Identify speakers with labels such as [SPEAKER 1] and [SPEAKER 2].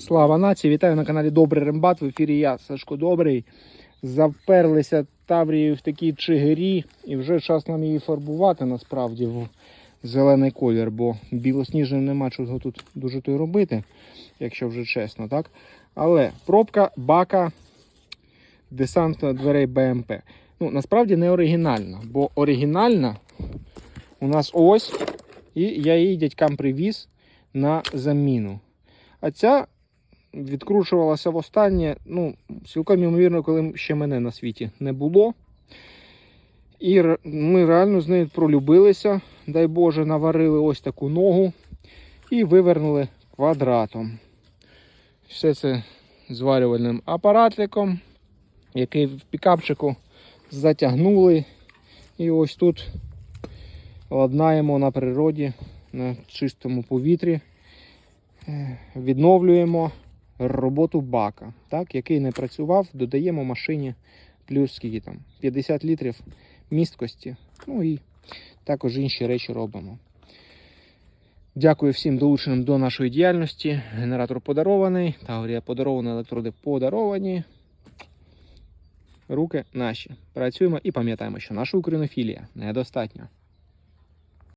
[SPEAKER 1] Слава нації! Вітаю на каналі Добрий Рембат. В ефірі я, Сашко Добрий. Завперлися Таврією в такій чигирі, і вже час нам її фарбувати насправді в зелений колір, бо білосніжним нема чого тут дуже то й робити, якщо вже чесно, так? Але пробка бака десанту дверей БМП. Ну, насправді не оригінальна, бо оригінальна у нас ось, і я її дядькам привіз на заміну. А ця відкручувалася востаннє, ну, цілком ймовірно, коли ще мене на світі не було. І ми реально з нею пролюбилися, дай Боже, наварили ось таку ногу і вивернули квадратом. Все це зварювальним апаратиком, який в пікапчику затягнули. І ось тут ладнаємо на природі, на чистому повітрі. Е, Відновлюємо роботу бака, так, який не працював, додаємо машині плюс скільки там 50 літрів місткості. Ну і також інші речі робимо. Дякую всім долученим до нашої діяльності. Генератор подарований, Таврія подарована, електроди подаровані. Руки наші. Працюємо і пам'ятаємо, що наша українофілія недостатня.